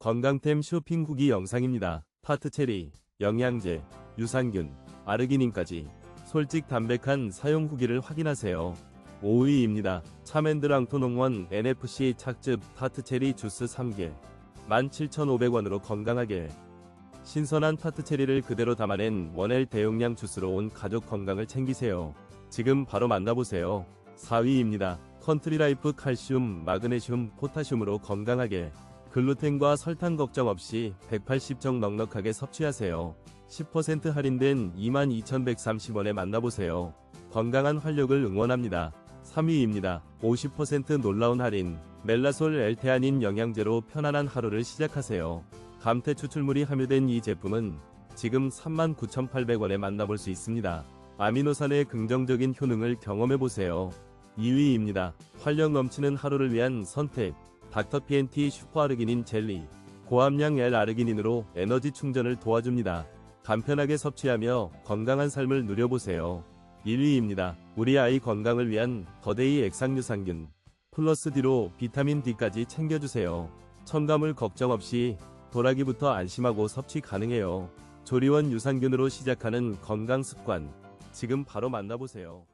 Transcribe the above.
건강템 쇼핑 후기 영상입니다. 파트 체리, 영양제, 유산균, 아르기닌까지 솔직 담백한 사용 후기를 확인하세요. 5위입니다. 차맨드랑토 농원 NFC 착즙 파트체리 주스 3개 17,500원으로 건강하게 신선한 파트체리를 그대로 담아낸 원엘 대용량 주스로 온 가족 건강을 챙기세요. 지금 바로 만나보세요. 4위입니다. 컨트리라이프 칼슘, 마그네슘, 포타슘으로 건강하게 글루텐과 설탕 걱정 없이 180정 넉넉하게 섭취하세요. 10% 할인된 22,130원에 만나보세요. 건강한 활력을 응원합니다. 3위입니다. 50% 놀라운 할인. 멜라솔 L테아닌 영양제로 편안한 하루를 시작하세요. 감태 추출물이 함유된 이 제품은 지금 39,800원에 만나볼 수 있습니다. 아미노산의 긍정적인 효능을 경험해보세요. 2위입니다. 활력 넘치는 하루를 위한 선택. 닥터PNT 슈퍼아르기닌 젤리. 고함량 L-아르기닌으로 에너지 충전을 도와줍니다. 간편하게 섭취하며 건강한 삶을 누려보세요. 1위입니다. 우리 아이 건강을 위한 더데이 액상유산균. 플러스 D로 비타민 D까지 챙겨주세요. 첨가물 걱정 없이 도라기부터 안심하고 섭취 가능해요. 조리원 유산균으로 시작하는 건강 습관. 지금 바로 만나보세요.